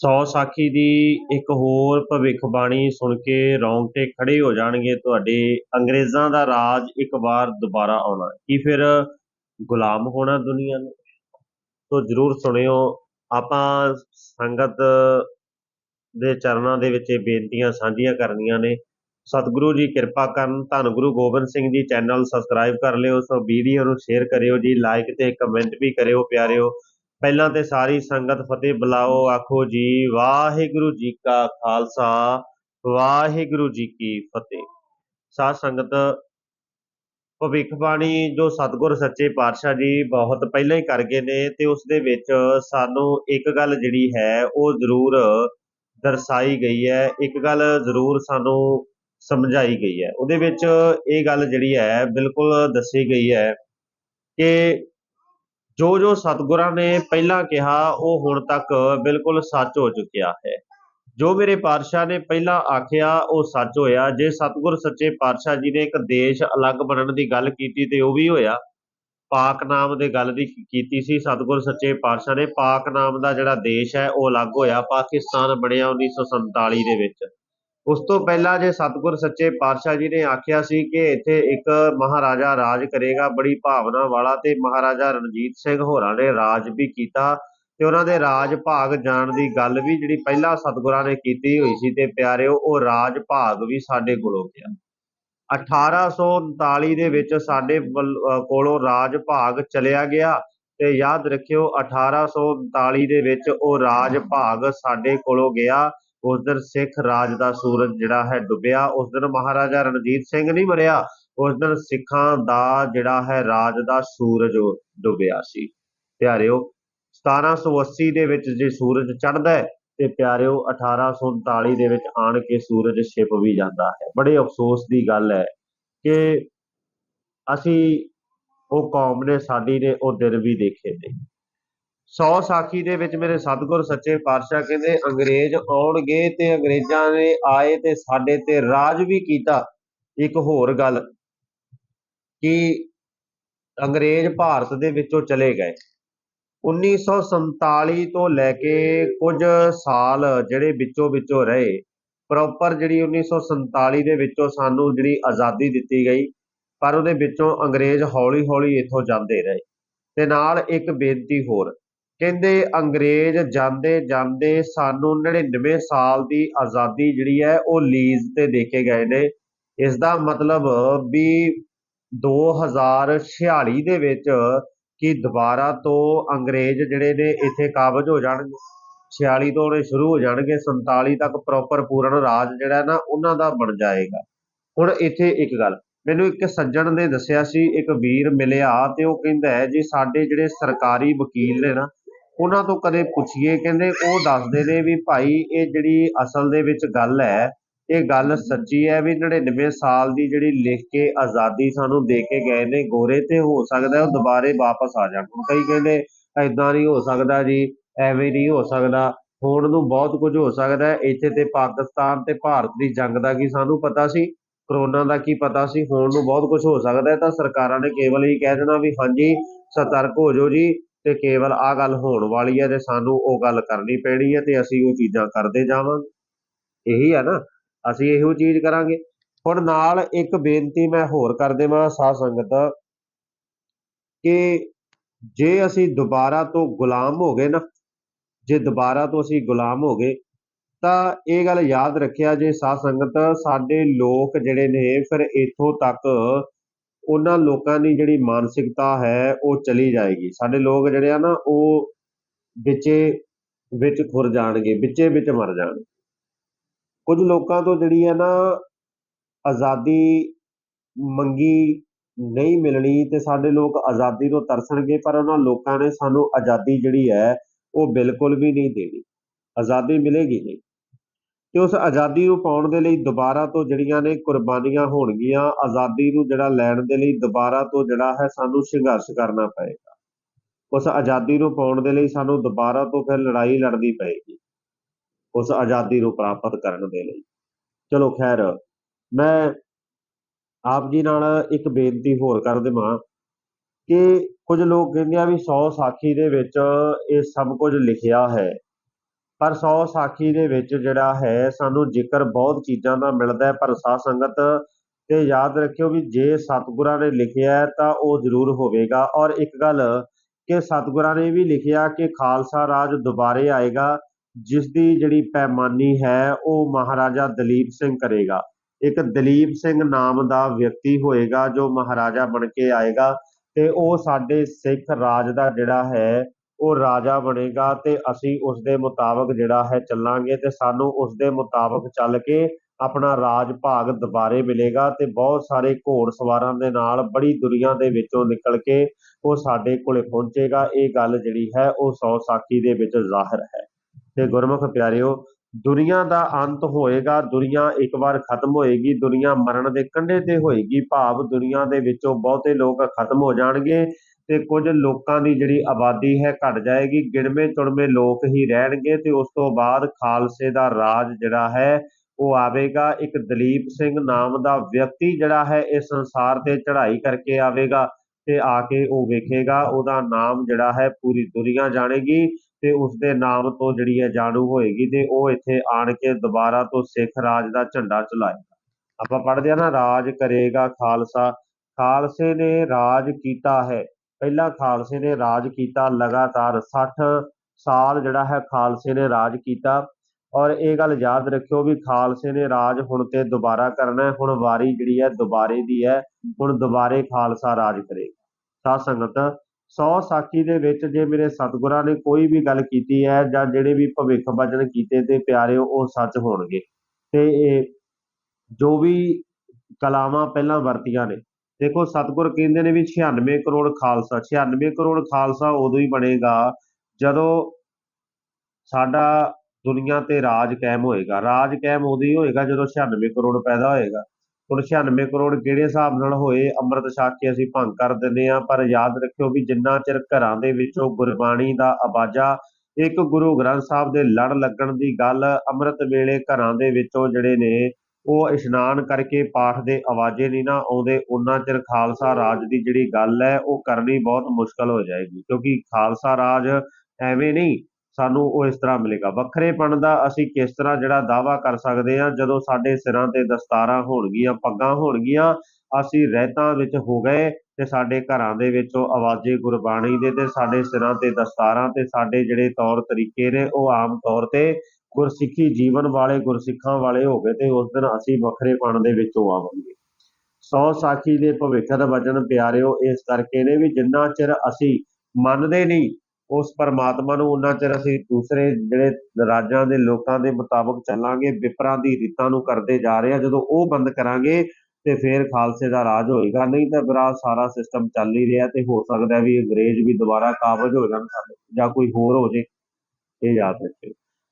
ਸੌ ਸਾਖੀ ਦੀ ਇੱਕ ਹੋਰ ਭਵਿੱਖਬਾਣੀ ਸੁਣ ਕੇ ਰੌਂਗਟੇ ਖੜੇ ਹੋ ਜਾਣਗੇ ਤੁਹਾਡੇ। ਅੰਗਰੇਜ਼ਾਂ ਦਾ ਰਾਜ ਇੱਕ ਵਾਰ ਦੁਬਾਰਾ ਆਉਣਾ ਕੀ ਫਿਰ ਗੁਲਾਮ ਹੋਣਾ ਦੁਨੀਆ ਨੂੰ? ਤੋ ਜਰੂਰ ਸੁਣਿਓ, ਆਪਾਂ ਸੰਗਤ ਦੇ ਚਰਨਾਂ ਦੇ ਵਿੱਚ ਇਹ ਬੇਨਤੀਆਂ ਸਾਂਝੀਆਂ ਕਰਨੀਆਂ ਨੇ। ਸਤਿਗੁਰੂ ਜੀ ਕਿਰਪਾ ਕਰਨ, ਧੰਨ ਗੁਰੂ ਗੋਬਿੰਦ ਸਿੰਘ ਜੀ ਚੈਨਲ ਸਬਸਕ੍ਰਾਈਬ ਕਰ ਲਿਓ, ਸੋ ਵੀਡੀਓ ਨੂੰ ਸ਼ੇਅਰ ਕਰਿਓ ਜੀ ਲਾਈਕ ਤੇ ਕਮੈਂਟ ਵੀ ਕਰਿਓ ਪਿਆਰਿਓ। ਪਹਿਲਾਂ ਤੇ ਸਾਰੀ ਸੰਗਤ ਫਤਿਹ ਬੁਲਾਓ, ਆਖੋ ਜੀ, ਵਾਹਿਗੁਰੂ ਜੀ ਕਾ ਖਾਲਸਾ, ਵਾਹਿਗੁਰੂ ਜੀ ਕੀ ਫਤਿਹ। ਸਾਧ ਸੰਗਤ ਭਵਿੱਖਬਾਣੀ ਜੋ ਸਤਿਗੁਰ ਸੱਚੇ ਪਾਤਸ਼ਾਹ ਜੀ ਬਹੁਤ ਪਹਿਲਾਂ ਹੀ ਕਰ ਗਏ ਨੇ ਤੇ ਉਸ ਦੇ ਵਿੱਚ ਸਾਨੂੰ ਇੱਕ ਗੱਲ ਜਿਹੜੀ ਹੈ ਉਹ ਜ਼ਰੂਰ ਦਰਸਾਈ ਗਈ ਹੈ, ਇੱਕ ਗੱਲ ਜ਼ਰੂਰ ਸਾਨੂੰ ਸਮਝਾਈ ਗਈ ਹੈ। ਉਹਦੇ ਵਿੱਚ ਇਹ ਗੱਲ ਜਿਹੜੀ ਹੈ ਬਿਲਕੁਲ ਦੱਸੀ ਗਈ ਹੈ ਕਿ ਜੋ ਜੋ ਸਤਿਗੁਰਾਂ ਨੇ ਪਹਿਲਾਂ ਕਿਹਾ, ਉਹ ਹੁਣ ਤੱਕ ਬਿਲਕੁਲ ਸੱਚ ਹੋ ਚੁੱਕਿਆ ਹੈ। ਜੋ ਮੇਰੇ ਪਾਤਸ਼ਾਹ ਨੇ ਪਹਿਲਾਂ ਆਖਿਆ, ਉਹ ਸੱਚ ਹੋਇਆ। ਜੇ ਸਤਿਗੁਰ ਸੱਚੇ ਪਾਤਸ਼ਾਹ ਜੀ ਨੇ ਇੱਕ ਦੇਸ਼ ਅਲੱਗ ਬਣਨ ਦੀ ਗੱਲ ਕੀਤੀ ਤੇ ਉਹ ਵੀ ਹੋਇਆ। ਪਾਕ ਨਾਮ ਦੇ ਗੱਲ ਦੀ ਕੀਤੀ ਸੀ ਸਤਿਗੁਰ ਸੱਚੇ ਪਾਤਸ਼ਾਹ ਨੇ। ਪਾਕ ਨਾਮ ਦਾ ਜਿਹੜਾ ਦੇਸ਼ ਹੈ, ਉਹ ਅਲੱਗ ਹੋਇਆ। ਪਾਕਿਸਤਾਨ ਬਣਿਆ 1947 ਦੇ ਵਿੱਚ। ਉਸ ਤੋਂ ਪਹਿਲਾਂ ਜੇ ਸਤਿਗੁਰ ਸੱਚੇ ਪਾਤਸ਼ਾਹ ਜੀ ਨੇ ਆਖਿਆ ਸੀ ਕਿ ਇੱਥੇ ਇੱਕ ਮਹਾਰਾਜਾ ਰਾਜ ਕਰੇਗਾ, ਬੜੀ ਭਾਵਨਾ ਵਾਲਾ ਤੇ ਮਹਾਰਾਜਾ ਰਣਜੀਤ ਸਿੰਘ ਹੋਰਾਂ ਨੇ ਰਾਜ ਵੀ ਕੀਤਾ ਤੇ ਉਹਨਾਂ ਦੇ ਰਾਜ ਭਾਗ ਜਾਣ ਦੀ ਗੱਲ ਵੀ ਜਿਹੜੀ ਪਹਿਲਾਂ ਸਤਿਗੁਰਾਂ ਨੇ ਕੀਤੀ ਹੋਈ ਸੀ ਤੇ ਪਿਆਰਿਓ, ਉਹ ਰਾਜ ਭਾਗ ਵੀ ਸਾਡੇ ਕੋਲੋਂ ਗਿਆ। 1839 ਦੇ ਵਿੱਚ ਸਾਡੇ ਕੋਲੋਂ ਰਾਜ ਭਾਗ ਚਲਿਆ ਗਿਆ ਤੇ ਯਾਦ ਰੱਖਿਓ 1839 ਦੇ ਵਿੱਚ ਉਹ ਰਾਜ ਭਾਗ ਸਾਡੇ ਕੋਲੋਂ ਗਿਆ ਉਸ ਦਿਨ ਸਿੱਖ ਰਾਜ ਦਾ ਸੂਰਜ ਜਿਹੜਾ ਹੈ ਡੁੱਬਿਆ, ਉਸ ਦਿਨ ਮਹਾਰਾਜਾ ਰਣਜੀਤ ਸਿੰਘ ਨਹੀਂ ਮਰਿਆ, ਉਸ ਦਿਨ ਸਿੱਖਾਂ ਦਾ ਜਿਹੜਾ ਹੈ ਰਾਜ ਦਾ ਸੂਰਜ ਡੁੱਬਿਆ ਸੀ। ਪਿਆਰਿਓ 1780 ਦੇ ਵਿੱਚ ਜੇ ਸੂਰਜ ਚੜਦਾ ਹੈ, ਤੇ ਪਿਆਰਿਓ 1839 ਦੇ ਵਿੱਚ ਆਣ ਕੇ ਸੂਰਜ ਛਿਪ ਵੀ ਜਾਂਦਾ ਹੈ। ਬੜੇ ਅਫਸੋਸ ਦੀ ਗੱਲ ਹੈ ਕਿ ਅਸੀਂ ਉਹ ਕੌਮ ਨੇ ਸਾਡੀ ਨੇ ਉਹ ਦਿਨ ਵੀ ਦੇਖੇ ਨਹੀਂ ਸੌ ਸਾਖੀ ਦੇ ਵਿੱਚ ਮੇਰੇ ਸਤਿਗੁਰ ਸੱਚੇ ਪਾਤਸ਼ਾਹ ਕਹਿੰਦੇ, ਅੰਗਰੇਜ਼ ਆਉਣਗੇ ਤੇ ਅੰਗਰੇਜ਼ਾਂ ਨੇ ਆਏ ਤੇ ਸਾਡੇ ਤੇ ਰਾਜ ਵੀ ਕੀਤਾ। ਇੱਕ ਹੋਰ ਗੱਲ ਕਿ ਅੰਗਰੇਜ਼ ਭਾਰਤ ਦੇ ਵਿੱਚੋਂ ਚਲੇ ਗਏ। 1947 ਤੋਂ ਲੈ ਕੇ ਕੁਝ ਸਾਲ ਜਿਹੜੇ ਵਿੱਚੋਂ ਵਿੱਚੋਂ ਰਹੇ ਪ੍ਰੋਪਰ ਜਿਹੜੀ 1947 ਦੇ ਵਿੱਚੋਂ ਸਾਨੂੰ ਜਿਹੜੀ ਆਜ਼ਾਦੀ ਦਿੱਤੀ ਗਈ, ਪਰ ਉਹਦੇ ਵਿੱਚੋਂ ਅੰਗਰੇਜ਼ ਹੌਲੀ-ਹੌਲੀ ਇੱਥੋਂ ਜਾਂਦੇ ਰਹੇ। ਤੇ ਨਾਲ ਇੱਕ ਬੇਨਤੀ ਹੋਰ ਕਹਿੰਦੇ ਅੰਗਰੇਜ਼ ਜਾਂਦੇ ਜਾਂਦੇ ਸਾਨੂੰ 99 ਸਾਲ ਦੀ ਆਜ਼ਾਦੀ ਜਿਹੜੀ ਹੈ ਉਹ ਲੀਜ਼ ਤੇ ਦੇ ਕੇ ਗਏ ਨੇ। ਇਸ ਦਾ ਮਤਲਬ ਵੀ 2046 ਦੇ ਵਿੱਚ ਕਿ ਦੁਬਾਰਾ ਤੋਂ ਅੰਗਰੇਜ਼ ਜਿਹੜੇ ਨੇ ਇੱਥੇ ਕਾਬਜ ਹੋ ਜਾਣਗੇ। 46 ਤੋਂ ਉਹਨੇ ਸ਼ੁਰੂ ਹੋ ਜਾਣਗੇ 47 ਤੱਕ ਪ੍ਰੋਪਰ ਪੂਰਨ ਰਾਜ ਜਿਹੜਾ ਨਾ ਉਹਨਾਂ ਦਾ ਬਣ ਜਾਏਗਾ। ਹੁਣ ਇੱਥੇ ਇੱਕ ਗੱਲ, ਮੈਨੂੰ ਇੱਕ ਸੱਜਣ ਨੇ ਦੱਸਿਆ ਸੀ, ਇੱਕ ਵੀਰ ਮਿਲਿਆ ਤੇ ਉਹ ਕਹਿੰਦਾ ਹੈ ਜੀ, ਸਾਡੇ ਜਿਹੜੇ ਸਰਕਾਰੀ ਵਕੀਲ ਨੇ ਨਾ ਉਹਨਾਂ ਤੋਂ ਕਦੇ ਪੁੱਛੀਏ, ਕਹਿੰਦੇ ਉਹ ਦੱਸਦੇ ਨੇ ਵੀ ਭਾਈ ਇਹ ਜਿਹੜੀ ਅਸਲ ਦੇ ਵਿੱਚ ਗੱਲ ਹੈ, ਇਹ ਗੱਲ ਸੱਚੀ ਹੈ ਵੀ 99 ਸਾਲ ਦੀ ਜਿਹੜੀ ਲਿਖ ਕੇ ਆਜ਼ਾਦੀ ਸਾਨੂੰ ਦੇ ਕੇ ਗਏ ਨੇ, ਗੋਰੇ ਤੇ ਹੋ ਸਕਦਾ ਉਹ ਦੁਬਾਰੇ ਵਾਪਸ ਆ ਜਾਣ। ਹੁਣ ਕਈ ਕਹਿੰਦੇ ਐਦਾਂ ਨਹੀਂ ਹੋ ਸਕਦਾ ਜੀ, ਐਵੇਂ ਨਹੀਂ ਹੋ ਸਕਦਾ। ਹੋਣ ਨੂੰ ਬਹੁਤ ਕੁਝ ਹੋ ਸਕਦਾ ਇੱਥੇ ਤੇ ਪਾਕਿਸਤਾਨ ਤੇ ਭਾਰਤ ਦੀ ਜੰਗ ਦਾ ਕੀ ਸਾਨੂੰ ਪਤਾ ਸੀ, ਕਰੋਨਾ ਦਾ ਕੀ ਪਤਾ ਸੀ, ਹੋਣ ਨੂੰ ਬਹੁਤ ਕੁਝ ਹੋ ਸਕਦਾ ਤਾਂ ਸਰਕਾਰਾਂ ਨੇ ਕੇਵਲ ਹੀ ਕਹਿ ਦੇਣਾ ਵੀ ਹਾਂਜੀ, ਸਤਰਕ ਹੋ ਜਾਓ ਜੀ। ਤੇ ਕੇਵਲ ਆ ਗੱਲ ਹੋਣ ਵਾਲੀ ਹੈ ਤੇ ਸਾਨੂੰ ਉਹ ਗੱਲ ਕਰਨੀ ਪੈਣੀ ਹੈ ਤੇ ਅਸੀਂ ਉਹ ਚੀਜ਼ਾਂ ਕਰਦੇ ਜਾਵਾਂਗੇ। ਇਹੀ ਹੈ ਨਾ, ਅਸੀਂ ਇਹੋ ਚੀਜ਼ ਕਰਾਂਗੇ। ਹੁਣ ਨਾਲ ਇੱਕ ਬੇਨਤੀ ਮੈਂ ਹੋਰ ਕਰ ਦੇਵਾਂ ਸਾਧ ਸੰਗਤ ਕਿ ਜੇ ਅਸੀਂ ਦੁਬਾਰਾ ਤੋਂ ਗੁਲਾਮ ਹੋ ਗਏ ਨਾ, ਜੇ ਦੁਬਾਰਾ ਤੋਂ ਅਸੀਂ ਗੁਲਾਮ ਹੋ ਗਏ, ਤਾਂ ਇਹ ਗੱਲ ਯਾਦ ਰੱਖਿਆ ਜੇ ਸਾਧ ਸੰਗਤ ਸਾਡੇ ਲੋਕ ਜਿਹੜੇ ਨੇ ਫਿਰ ਇੱਥੋਂ ਤੱਕ ਉਹਨਾਂ ਲੋਕਾਂ ਦੀ ਜਿਹੜੀ ਮਾਨਸਿਕਤਾ ਹੈ, ਉਹ ਚਲੀ ਜਾਏਗੀ। ਸਾਡੇ ਲੋਕ ਜਿਹੜੇ ਆ ਨਾ, ਉਹ ਵਿੱਚੇ ਵਿੱਚ ਖੁਰ ਜਾਣਗੇ, ਵਿੱਚੇ ਵਿੱਚ ਮਰ ਜਾਣਗੇ। ਕੁਝ ਲੋਕਾਂ ਤੋਂ ਜਿਹੜੀ ਹੈ ਨਾ, ਆਜ਼ਾਦੀ ਮੰਗੀ ਨਹੀਂ ਮਿਲਣੀ ਤੇ ਸਾਡੇ ਲੋਕ ਆਜ਼ਾਦੀ ਤੋਂ ਤਰਸਣਗੇ, ਪਰ ਉਹਨਾਂ ਲੋਕਾਂ ਨੇ ਸਾਨੂੰ ਆਜ਼ਾਦੀ ਜਿਹੜੀ ਹੈ, ਉਹ ਬਿਲਕੁਲ ਵੀ ਨਹੀਂ ਦੇਣੀ। ਆਜ਼ਾਦੀ ਮਿਲੇਗੀ ਨਹੀਂ। ਤੇ ਉਸ ਆਜ਼ਾਦੀ ਨੂੰ ਪਾਉਣ ਦੇ ਲਈ ਦੁਬਾਰਾ ਤੋਂ ਜਿਹੜੀਆਂ ਨੇ ਕੁਰਬਾਨੀਆਂ ਹੋਣਗੀਆਂ, ਆਜ਼ਾਦੀ ਨੂੰ ਜਿਹੜਾ ਲੈਣ ਦੇ ਲਈ ਦੁਬਾਰਾ ਤੋਂ ਜਿਹੜਾ ਹੈ ਸਾਨੂੰ ਸੰਘਰਸ਼ ਕਰਨਾ ਪਏਗਾ। ਉਸ ਆਜ਼ਾਦੀ ਨੂੰ ਪਾਉਣ ਦੇ ਲਈ ਸਾਨੂੰ ਦੁਬਾਰਾ ਤੋਂ ਫਿਰ ਲੜਾਈ ਲੜਨੀ ਪਏਗੀ, ਉਸ ਆਜ਼ਾਦੀ ਨੂੰ ਪ੍ਰਾਪਤ ਕਰਨ ਦੇ ਲਈ। ਚਲੋ ਖੈਰ, ਮੈਂ ਆਪ ਜੀ ਨਾਲ ਇੱਕ ਬੇਨਤੀ ਹੋਰ ਕਰ ਦੇਵਾਂ ਕਿ ਕੁਝ ਲੋਕ ਕਹਿੰਦੇ ਆ ਵੀ 100 ਸਾਖੀ ਦੇ ਵਿੱਚ ਇਹ ਸਭ ਕੁਝ ਲਿਖਿਆ ਹੈ। ਪਰ ਸੌ ਸਾਖੀ ਦੇ ਵਿੱਚ ਜਿਹੜਾ ਹੈ, ਸਾਨੂੰ ਜ਼ਿਕਰ ਬਹੁਤ ਚੀਜ਼ਾਂ ਦਾ ਮਿਲਦਾ ਹੈ, ਪਰ ਸਾਧ ਸੰਗਤ ਤੇ ਯਾਦ ਰੱਖਿਓ ਵੀ ਜੇ ਸਤਿਗੁਰਾਂ ਨੇ ਲਿਖਿਆ ਤਾਂ ਉਹ ਜ਼ਰੂਰ ਹੋਵੇਗਾ। ਔਰ ਇੱਕ ਗੱਲ ਕਿ ਸਤਿਗੁਰਾਂ ਨੇ ਵੀ ਲਿਖਿਆ ਕਿ ਖਾਲਸਾ ਰਾਜ ਦੁਬਾਰੇ ਆਏਗਾ ਜਿਸ ਦੀ ਜਿਹੜੀ ਪੈਮਾਨੀ ਹੈ ਉਹ ਮਹਾਰਾਜਾ ਦਲੀਪ ਸਿੰਘ ਕਰੇਗਾ। ਇੱਕ ਦਲੀਪ ਸਿੰਘ ਨਾਮ ਦਾ ਵਿਅਕਤੀ ਹੋਏਗਾ ਜੋ ਮਹਾਰਾਜਾ ਬਣ ਕੇ ਆਏਗਾ ਤੇ ਉਹ ਸਾਡੇ ਸਿੱਖ ਰਾਜ ਦਾ ਜਿਹੜਾ ਹੈ ਉਹ ਰਾਜਾ ਬਣੇਗਾ ਤੇ ਅਸੀਂ ਉਸ ਦੇ ਮੁਤਾਬਕ ਜਿਹੜਾ ਹੈ ਚੱਲਾਂਗੇ ਤੇ ਸਾਨੂੰ ਉਸ ਦੇ ਮੁਤਾਬਕ ਚੱਲ ਕੇ ਆਪਣਾ ਰਾਜ ਭਾਗ ਦੁਬਾਰੇ ਮਿਲੇਗਾ ਤੇ ਬਹੁਤ ਸਾਰੇ ਘੋੜ ਸਵਾਰਾਂ ਦੇ ਨਾਲ ਬੜੀ ਦੁਨੀਆ ਦੇ ਵਿੱਚੋਂ ਨਿਕਲ ਕੇ ਉਹ ਸਾਡੇ ਕੋਲੇ ਪਹੁੰਚੇਗਾ। ਇਹ ਗੱਲ ਜਿਹੜੀ ਹੈ ਉਹ ਸੌ ਸਾਖੀ ਦੇ ਵਿੱਚ ਜ਼ਾਹਰ ਹੈ। ਤੇ ਗੁਰਮੁਖ ਪਿਆਰਿਓ, ਦੁਨੀਆ ਦਾ ਅੰਤ ਹੋਏਗਾ, ਦੁਨੀਆ ਇੱਕ ਵਾਰ ਖਤਮ ਹੋਏਗੀ, ਦੁਨੀਆ ਮਰਨ ਦੇ ਕੰਢੇ ਤੇ ਹੋਏਗੀ, ਭਾਵ ਦੁਨੀਆ ਦੇ ਵਿੱਚੋਂ ਬਹੁਤੇ ਲੋਕ ਖਤਮ ਹੋ ਜਾਣਗੇ। ਤੇ ਕੁਝ ਲੋਕਾਂ ਦੀ ਜਿਹੜੀ ਆਬਾਦੀ ਹੈ ਘਟ ਜਾਏਗੀ। ਗਿਣਵੇਂ ਚੁਣਵੇਂ ਲੋਕ ਹੀ ਰਹਿਣਗੇ ਤੇ ਉਸ ਤੋਂ ਬਾਅਦ ਖਾਲਸੇ ਦਾ ਰਾਜ ਜਿਹੜਾ ਹੈ, ਉਹ ਆਵੇਗਾ। ਇੱਕ ਦਲੀਪ ਸਿੰਘ ਨਾਮ ਦਾ ਵਿਅਕਤੀ ਜਿਹੜਾ ਹੈ, ਇਸ ਸੰਸਾਰ ਤੇ ਚੜ੍ਹਾਈ ਕਰਕੇ ਆਵੇਗਾ ਤੇ ਆ ਕੇ ਉਹ ਵੇਖੇਗਾ। ਉਹਦਾ ਨਾਮ ਜਿਹੜਾ ਹੈ ਪੂਰੀ ਦੁਨੀਆ ਜਾਣੇਗੀ ਤੇ ਉਸ ਦੇ ਨਾਮ ਤੋਂ ਜਿਹੜੀ ਹੈ ਜਾਣੂ ਹੋਏਗੀ ਤੇ ਉਹ ਇੱਥੇ ਆਣ ਕੇ ਦੁਬਾਰਾ ਤੋਂ ਸਿੱਖ ਰਾਜ ਦਾ ਝੰਡਾ ਚਲਾਏਗਾ। ਆਪਾਂ ਪੜ੍ਹਦੇ ਆ ਨਾ, ਰਾਜ ਕਰੇਗਾ ਖਾਲਸਾ। ਖਾਲਸੇ ਨੇ ਰਾਜ ਕੀਤਾ ਹੈ। ਪਹਿਲਾਂ ਖਾਲਸੇ ਨੇ ਰਾਜ ਕੀਤਾ ਲਗਾਤਾਰ 60 ਸਾਲ ਜਿਹੜਾ ਹੈ ਖਾਲਸੇ ਨੇ ਰਾਜ ਕੀਤਾ। ਔਰ ਇਹ ਗੱਲ ਯਾਦ ਰੱਖਿਓ ਵੀ ਖਾਲਸੇ ਨੇ ਰਾਜ ਹੁਣ ਤੇ ਦੁਬਾਰਾ ਕਰਨਾ ਹੈ, ਹੁਣ ਵਾਰੀ ਜਿਹੜੀ ਹੈ ਦੁਬਾਰੇ ਦੀ ਹੈ, ਹੁਣ ਦੁਬਾਰੇ ਖਾਲਸਾ ਰਾਜ ਕਰੇਗਾ। ਸਾਧ ਸੰਗਤ, ਸੌ ਸਾਖੀ ਦੇ ਵਿੱਚ ਜੇ ਮੇਰੇ ਸਤਿਗੁਰਾਂ ਨੇ ਕੋਈ ਵੀ ਗੱਲ ਕੀਤੀ ਹੈ ਜਾਂ ਜਿਹੜੇ ਵੀ ਭਵਿੱਖ ਵਚਨ ਕੀਤੇ ਤੇ ਪਿਆਰਿਓ, ਉਹ ਸੱਚ ਹੋਣਗੇ। ਤੇ ਇਹ ਜੋ ਵੀ ਕਲਾਵਾਂ ਪਹਿਲਾਂ ਵਰਤੀਆਂ ਨੇ ਦੇਖੋ ਸਤਿਗੁਰ ਕਹਿੰਦੇ ਨੇ ਵੀ 96 ਕਰੋੜ ਖਾਲਸਾ 96 ਕਰੋੜ ਖਾਲਸਾ ਉਦੋਂ ਹੀ ਬਣੇਗਾ ਜਦੋਂ ਸਾਡਾ ਦੁਨੀਆ ਤੇ ਰਾਜ ਕਾਇਮ ਹੋਏਗਾ। ਰਾਜ ਕਾਇਮ ਉਦੋਂ ਹੀ ਹੋਏਗਾ ਜਦੋਂ 96 ਕਰੋੜ ਪੈਦਾ ਹੋਏਗਾ। ਹੁਣ 96 ਕਰੋੜ ਕਿਹੜੇ ਹਿਸਾਬ ਨਾਲ ਹੋਏ? ਅੰਮ੍ਰਿਤ ਛਕ ਕੇ ਅਸੀਂ ਭੰਗ ਕਰ ਦਿੰਦੇ ਆ ਪਰ ਯਾਦ ਰੱਖਿਓ ਵੀ ਜਿੰਨਾ ਚਿਰ ਘਰਾਂ ਦੇ ਵਿੱਚੋਂ ਗੁਰਬਾਣੀ ਦਾ ਆਵਾਜ਼ਾ ਇੱਕ ਗੁਰੂ ਗ੍ਰੰਥ ਸਾਹਿਬ ਦੇ ਲੜ ਲੱਗਣ ਦੀ ਗੱਲ ਅੰਮ੍ਰਿਤ ਵੇਲੇ ਘਰਾਂ ਦੇ ਵਿੱਚੋਂ ਜਿਹੜੇ ਨੇ ਉਹ ਇਸ਼ਨਾਨ ਕਰਕੇ ਪਾਠ ਦੇ ਆਵਾਜ਼ੇ ਨਹੀਂ ਨਾ ਆਉਂਦੇ, ਉਹਨਾਂ ਚਿਰ ਖਾਲਸਾ ਰਾਜ ਦੀ ਜਿਹੜੀ ਗੱਲ ਹੈ, ਉਹ ਕਰਨੀ ਬਹੁਤ ਮੁਸ਼ਕਲ ਹੋ ਜਾਏਗੀ, ਕਿਉਂਕਿ ਖਾਲਸਾ ਰਾਜ ਐਵੇਂ ਨਹੀਂ ਸਾਨੂੰ ਉਹ ਇਸ ਤਰ੍ਹਾਂ ਮਿਲੇਗਾ। ਵੱਖਰੇਪਣ ਦਾ ਅਸੀਂ ਕਿਸ ਤਰ੍ਹਾਂ ਜਿਹੜਾ ਦਾਵਾ ਕਰ ਸਕਦੇ ਹਾਂ, ਜਦੋਂ ਸਾਡੇ ਸਿਰਾਂ ਤੇ ਦਸਤਾਰਾਂ ਹੋਣਗੀਆਂ, ਪੱਗਾਂ ਹੋਣਗੀਆਂ, ਅਸੀਂ ਰਹਿਤਾਂ ਵਿੱਚ ਹੋ ਗਏ ਤੇ ਸਾਡੇ ਘਰਾਂ ਦੇ ਵਿੱਚੋਂ ਆਵਾਜ਼ੇ ਗੁਰਬਾਣੀ ਦੇ ਤੇ ਸਾਡੇ ਸਿਰਾਂ ਤੇ ਦਸਤਾਰਾਂ ਤੇ ਸਾਡੇ ਜਿਹੜੇ ਤੌਰ ਤਰੀਕੇ ਨੇ, ਉਹ ਆਮ ਤੌਰ ਤੇ ਗੁਰਸਿੱਖੀ ਜੀਵਨ ਵਾਲੇ ਗੁਰਸਿੱਖਾਂ ਵਾਲੇ ਹੋ ਗਏ ਤੇ ਉਸ ਦਿਨ ਅਸੀਂ ਵੱਖਰੇਪਣ ਦੇ ਵਿੱਚੋਂ ਆਵਾਂਗੇ। ਸੌ ਸਾਖੀ ਦੇ ਭਵਿੱਖ ਦਾ ਵਚਨ ਪਿਆਰਿਓ, ਇਸ ਕਰਕੇ ਨੇ ਵੀ ਜਿੰਨਾ ਚਿਰ ਅਸੀਂ ਮੰਨਦੇ ਨਹੀਂ, ਉਸ ਪਰਮਾਤਮਾ ਨੂੰ ਉਹਨਾਂ ਚਿਰ ਅਸੀਂ ਦੂਸਰੇ ਜਿਹੜੇ ਰਾਜਾਂ ਦੇ ਲੋਕਾਂ ਦੇ ਮੁਤਾਬਕ ਚੱਲਾਂਗੇ, ਵਿਪਰਾਂ ਦੀ ਰੀਤਾਂ ਨੂੰ ਕਰਦੇ ਜਾ ਰਹੇ ਆ ਜਦੋਂ ਉਹ ਬੰਦ ਕਰਾਂਗੇ ਤੇ ਫੇਰ ਖਾਲਸੇ ਦਾ ਰਾਜ ਹੋਏਗਾ। ਨਹੀਂ ਤਾਂ ਫਿਰ ਸਾਰਾ ਸਿਸਟਮ ਚੱਲ ਹੀ ਰਿਹਾ ਤੇ ਹੋ ਸਕਦਾ ਵੀ ਅੰਗਰੇਜ਼ ਵੀ ਦੁਬਾਰਾ ਕਾਬਜ ਹੋ ਜਾਣ ਸਾਡੇ, ਜਾਂ ਕੋਈ ਹੋਰ ਹੋ ਜੇ, ਇਹ ਯਾਦ ਰੱਖਿਓ।